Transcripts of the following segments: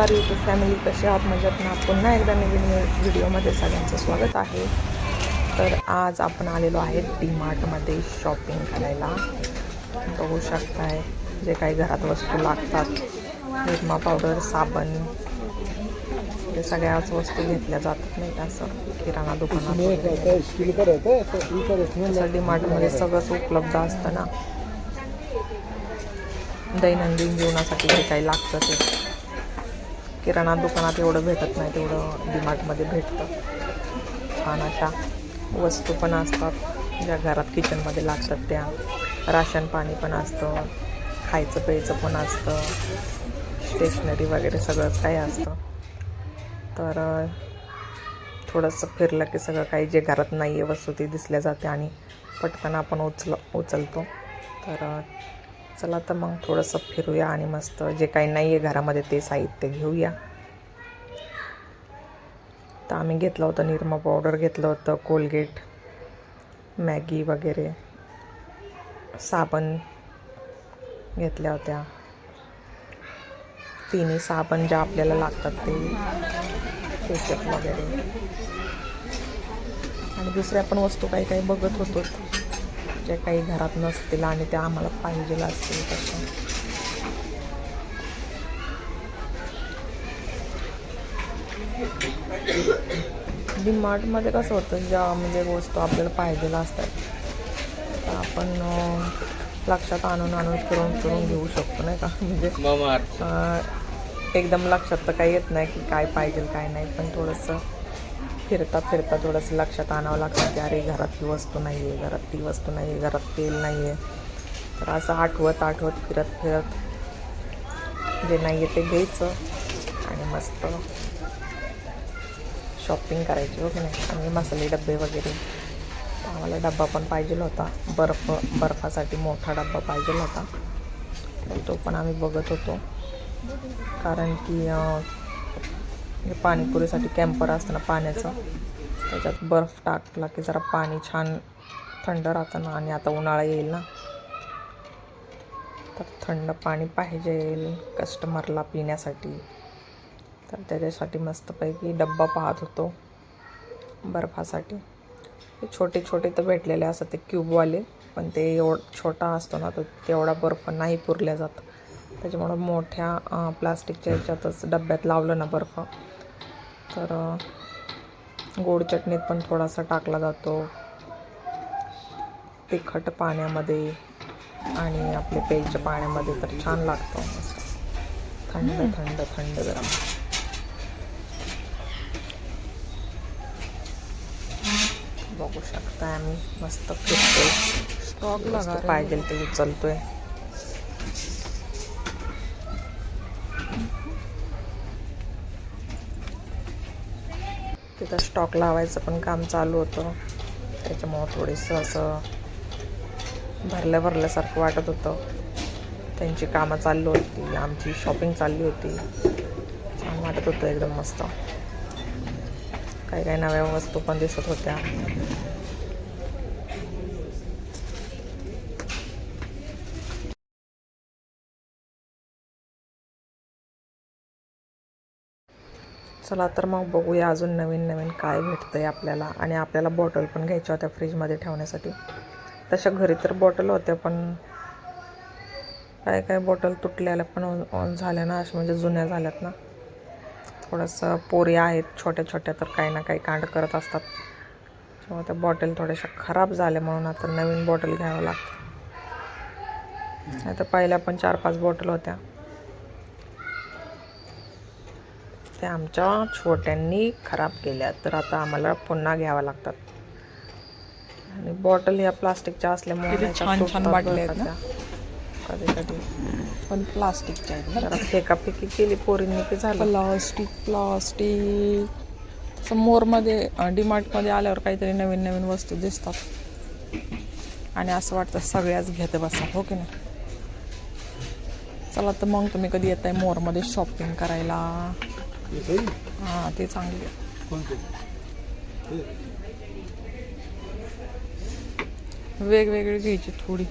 नमस्कार YouTube family कशी आहात? मजात ना? पुन्हा एकदा नवीन व्हिडिओमध्ये सगळ्यांचं स्वागत आहे. तर आज आपण आलेलो आहे डी मार्टमध्ये शॉपिंग करायला. बघू शकताय जे काही घरात वस्तू लागतात निरमा पावडर साबण हे सगळ्याच वस्तू घेतल्या जातात नाही का असं? किराणा दुकानात डी मार्टमध्ये सगळंच उपलब्ध असतं ना. दैनंदिन जीवनासाठी जे काही लागतं ते. किराणा दुकानात एवढं भेटत नाही तेवढं डीमार्टमध्ये भेटतं. छान अशा वस्तू पण असतात ज्या घरात किचनमध्ये लागतात त्या. राशन पाणी पण असतं खायचं प्यायचं पण असतं स्टेशनरी वगैरे सगळंच काही असतं. तर थोडंसं फिरलं की सगळं काही जे घरात नाही आहे वस्तू ती दिसल्या जाते आणि पटकन आपण उचल उचलतो. तर चला तर मग थोडंसं फिरूया आणि मस्त जे काही नाही आहे घरामध्ये ते साहित्य घेऊया. तर आम्ही घेतलं होतं निरमा पावडर घेतलं होतं कोलगेट मॅगी वगैरे साबण घेतल्या होत्या. तिन्ही साबण ज्या आपल्याला लागतात ते केचप वगैरे. आणि दुसऱ्या पण वस्तू काही काही बघत होतो. ज्या काही घरात नसतील आणि त्या आम्हाला पाहिजेला असतील तसं डी मार्टमध्ये कसं होतं ज्या म्हणजे वस्तू आपल्याला पाहिजेला असतात आपण लक्षात आणून आणून फिरून फिरून घेऊ शकतो नाही का? म्हणजे एकदम लक्षात तर काही येत नाही की काय पाहिजे काय नाही पण थोडंसं फिरता फिरता थोडंसं लक्षात आणावं लागतं की अरे घरात ही वस्तू नाही आहे घरात ती वस्तू नाही आहे घरात तेल नाही आहे तर असं आठवत आठवत फिरत फिरत जे नाही आहे ते घ्यायचं आणि मस्त शॉपिंग करायची हो की नाही? आणि मसाले डबे वगैरे. आम्हाला डब्बा पण पाहिजे होता. बर्फ बर्फासाठी मोठा डब्बा पाहिजे होता. तर तो पण आम्ही बघत होतो. कारण की हे पाणीपुरीसाठी कॅम्पर असतं ना पाण्याचं. त्याच्यात बर्फ टाकला की जरा पाणी छान थंड राहतं ना आणि आता उन्हाळा येईल ना. तर थंड पाणी पाहिजे कस्टमरला पिण्यासाठी. तर त्याच्यासाठी मस्तपैकी डब्बा पाहत होतो बर्फासाठी. ते छोटे छोटे तर भेटलेले असतात ते क्यूबवाले पण ते एवढ छोटा असतो ना तर तेवढा बर्फ नाही पुरल्या जात. त्याच्यामुळं मोठ्या प्लास्टिकच्या ह्याच्यातच डब्यात लावलं ना बर्फ. तर गोड चटणीत पण थोडासा टाकला जातो. तिखट पाण्यामध्ये आणि आपल्या प्यायच्या पाण्यामध्ये तर छान लागतं थंड थंड थंड गरम. बघू शकता आम्ही. मस्त फिरतोय. स्टॉक पाहिजे ते उचलतोय. तिथं स्टॉक लावायचं पण काम चालू होतं. त्याच्यामुळं थोडंसं असं भरल्या भरल्यासारखं वाटत होतं. त्यांची कामं चालली होती आमची शॉपिंग चालली होती. छान वाटत होतं एकदम मस्त. काही काही नव्या वस्तू पण दिसत होत्या. चला तर मग बघूया अजून नवीन नवीन काय भेटतं आहे आपल्याला. आणि आपल्याला बॉटल पण घ्यायच्या होत्या फ्रीजमध्ये ठेवण्यासाठी. तशा घरी तर बॉटल होत्या पण काय काय बॉटल तुटलेल्या पण झाल्या ना अशा म्हणजे जुन्या झाल्यात ना. थोडंसं पोरी आहेत छोट्या छोट्या तर काही ना काही कांड करत असतात. त्यामुळे त्या बॉटल थोड्याशा खराब झाल्या म्हणून आता नवीन बॉटल घ्यावं लागतं. नाही तर पहिल्या पण चार पाच बॉटल होत्या. ते आमच्या छोट्यांनी खराब केल्या. तर आता आम्हाला पुन्हा घ्याव्या लागतात. आणि बॉटल ह्या प्लास्टिकच्या असल्यामुळे छान- छान बाटल्या त्या. कधी कधी पण प्लास्टिकच्या आहेत फेकाफेकी केली पोरींनी की झालं. Plastic plastic. तसं मोरमध्ये डीमार्टमध्ये आल्यावर काहीतरी नवीन नवीन वस्तू दिसतात. आणि असं वाटतं सगळ्याच घेते बसा हो की नाही? चला तर मग तुम्ही कधी येत आहे मोरमध्ये शॉपिंग करायला? हां ते चांगले. वेगवेगळी घ्यायची थोडी.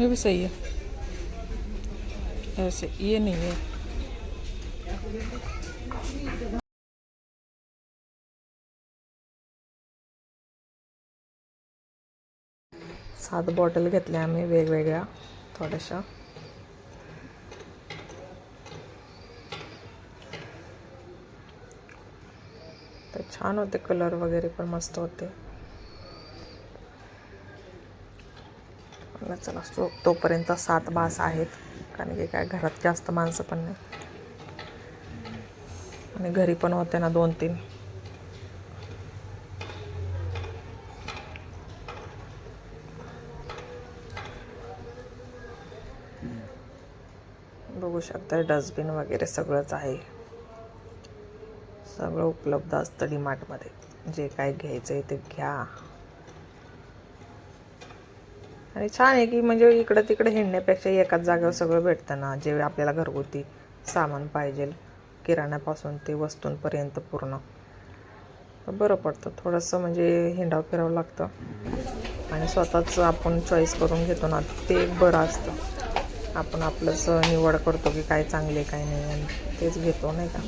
ये भी सही है ऐसे ये नहीं है। सात बॉटल घेतल्या आम्ही वेगवेगळ्या थोड्याशा. तर छान होते कलर वगैरे पण मस्त होते. चला सो तोपर्यंत सात बास आहेत. कारण की काय घरात जास्त माणसं पण नाही. आणि घरी पण होते ना दोन तीन. बघू शकता डस्टबिन वगैरे सगळंच आहे. सगळं उपलब्ध असतं डीमार्टमध्ये जे काय घ्यायचं आहे ते घ्या. आणि छान आहे की म्हणजे इकडं तिकडे हिंडण्यापेक्षा एकाच जागेवर सगळं भेटतं ना जे आपल्याला घरगुती सामान पाहिजे किराण्यापासून ते वस्तूंपर्यंत पूर्ण. बरं पडतं. थोडंसं म्हणजे हिंडावं फिरावं लागतं. आणि स्वतःच आपण चॉईस करून घेतो ना ते एक बरं असतं. आपण आपलंच निवड करतो की काय चांगले काय नाही आणि तेच घेतो नाही का?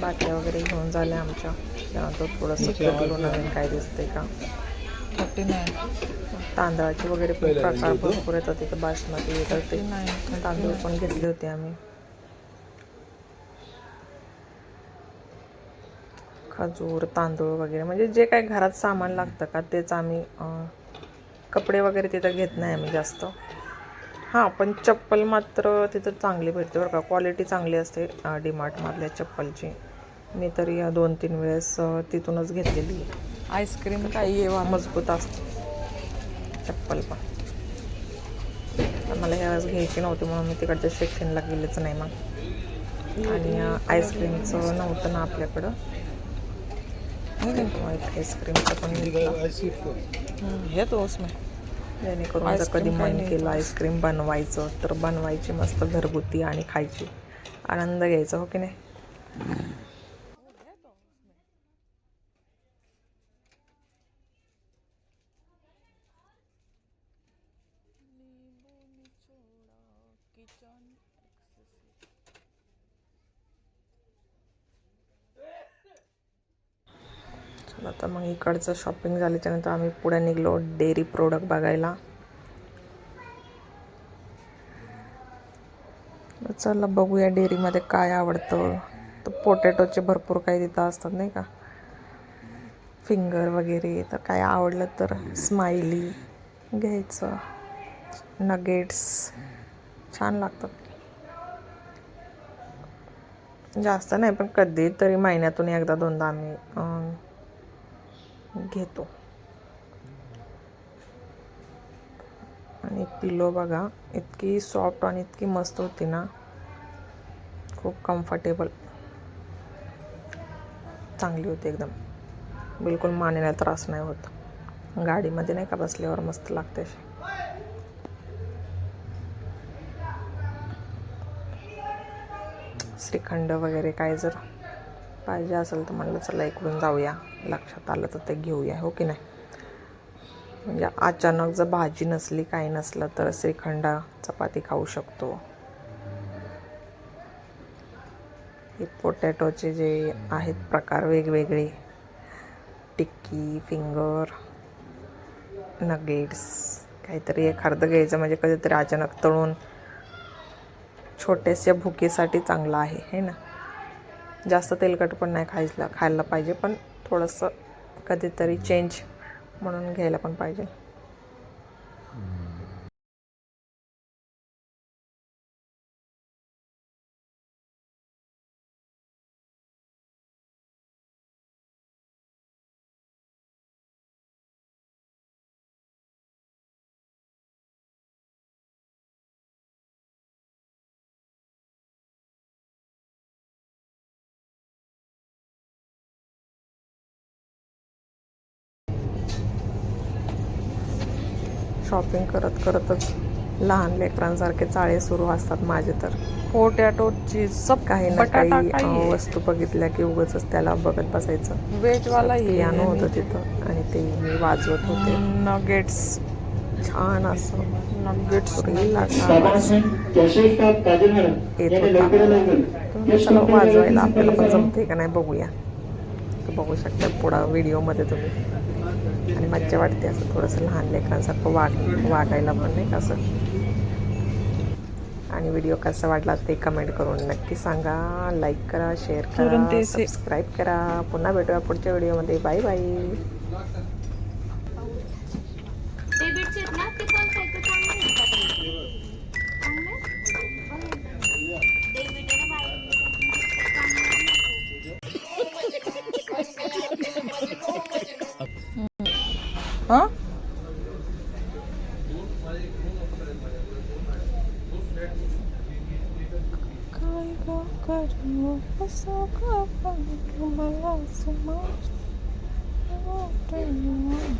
बाटल्या वगैरे घेऊन झाल्या आमच्या. त्यानंतर थोडंसं नवीन काय दिसते का? Thirty nine. तांदळाचे वगैरे पण प्रकार भरपूर येतात तिथं बासमती येतात ते नाईन तांदूळ पण घेतले होते आम्ही. खजूर तांदूळ वगैरे. म्हणजे जे काय घरात सामान लागतं का तेच आम्ही कपडे वगैरे तिथं घेत नाही आम्ही जास्त. हां पण चप्पल मात्र तिथं चांगली भेटते बरं का. क्वालिटी चांगली असते डीमार्टमधल्या चप्पलची. मी तरी दोन तीन वेळेस तिथूनच घेतलेली. आहे आईस्क्रीम का ये वाला मजबूत असते. चप्पल पण. मला ह्यावेळेस घ्यायची नव्हती म्हणून मी तिकडच्या सेक्शनला गेलेच नाही मग. आणि आईस्क्रीमचं नव्हतं ना आपल्याकडं. आईस्क्रीमचं पण है उसमें. जेणेकरून जर कधी काही मन केलं आईस्क्रीम बनवायचं तर बनवायची मस्त घरगुती आणि खायची. आनंद घ्यायचा हो की नाही? आता मग इकडचं शॉपिंग झाल्याच्यानंतर आम्ही पुढे निघलो डेअरी प्रोडक्ट बघायला. चला बघूया डेअरीमध्ये काय आवडतं. तर पोटॅटोचे भरपूर काही तिथं असतात नाही का? फिंगर वगैरे तर काय आवडलं तर स्माइली घ्यायचं. नगेट्स छान लागतात. जास्त नाही पण कधीतरी महिन्यातून एकदा दोनदा आम्ही घेतो. आणि पिलो बघा इतकी सॉफ्ट आणि इतकी मस्त होती ना. खूप कम्फर्टेबल चांगली होती एकदम. बिलकुल मानेला त्रास नाही होत. गाडीमध्ये नाही का बसल्यावर मस्त लागते अशी. श्रीखंड वगैरे काय जर पाहिजे असेल तर म्हणलं चला इकडून जाऊया. लक्षात आलं तर ते घेऊया हो की नाही? म्हणजे अचानक जर भाजी नसली काही नसलं तर श्रीखंड चपाती खाऊ शकतो. हे पोटॅटोचे जे आहेत प्रकार वेगवेगळे. टिक्की फिंगर नगेट्स काहीतरी एखादं घ्यायचं म्हणजे कधीतरी अचानक तळून छोट्याशा भुकेसाठी चांगलं आहे हे ना? जास्त तेलकट पण नाही खायला खायला पाहिजे पण थोडंसं कधीतरी चेंज म्हणून घ्यायला पण पाहिजे. शॉपिंग करत करतच लहान लेकरांसारखे चाळे सुरू असतात माझे तर. पोटैटो सब काही ना बटाटा काही. वस्तू बघितल्या की उगाच त्याला बघत बसायचं. वेज वाला ही पियानो होतं तिथं आणि ते मी वाजवत होते. नगेट्स छान असं. नगेट्स येत होता. वाजवायला आपल्याला पण जमते का नाही बघूया. तर बघू शकता पुढं व्हिडिओमध्ये तुम्ही. आणि मज्जा वाटते असं थोडंसं लहान लेकरांसारखं वाग वागायला पण नाही का असं? आणि व्हिडिओ कसा वाटला ते कमेंट करून नक्की सांगा. लाईक करा शेअर करा सबस्क्राईब करा. पुन्हा भेटूया पुढच्या व्हिडिओमध्ये. Bye bye love so much. I love you.